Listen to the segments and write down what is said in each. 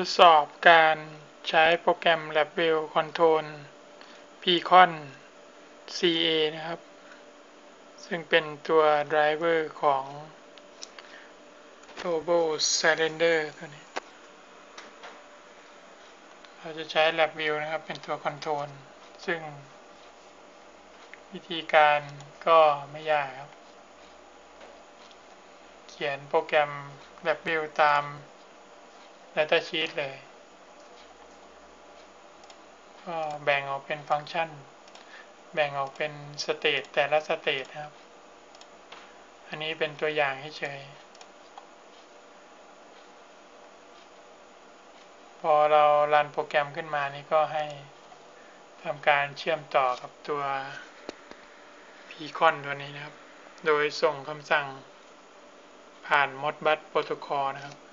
ทดสอบการใช้โปรแกรม LabVIEW Control Beacon CA นะครับ ซึ่งเป็นตัว driver ของ Turbo Cylinder ตัวนี้ เราจะใช้ LabVIEW นะครับ เป็นตัวคอนโทรลซึ่งวิธีการก็ไม่ยากครับ เขียนโปรแกรม LabVIEW ตาม Data Sheet เลย ก็แบ่งออกเป็นฟังก์ชัน แบ่งออกเป็นสเตตแต่ละสเตตนะครับ อันนี้เป็นตัวอย่างให้เฉย พอเรารันโปรแกรมขึ้นมานี่ก็ให้ทำการเชื่อมต่อกับตัว Beacon ตัวนี้นะครับ โดยส่งคำสั่งผ่าน Modbus Protocol นะครับ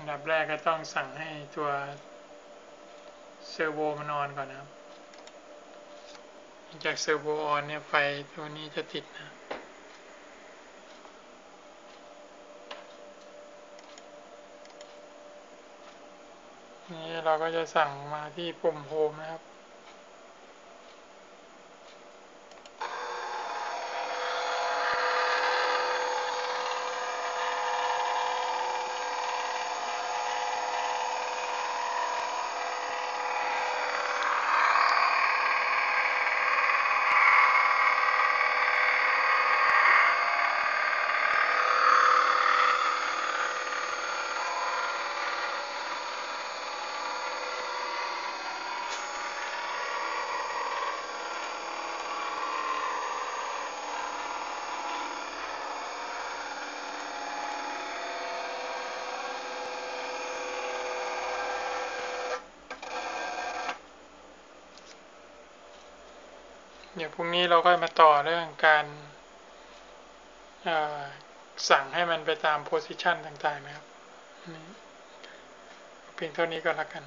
อันดับแรกก็ต้องสั่งให้ตัวเซอร์โวมันอนก่อนนะครับ จากเซอร์โวออนเนี่ยไฟตัวนี้จะติดนะนี้เราก็จะสั่งมาที่ปุ่มโฮมนะครับ เดี๋ยวพรุ่งนี้เราก็มาต่อเรื่องการสั่งให้มันไปตามโพสิชันต่างๆนะครับเพียงเท่านี้ก็แล้วกัน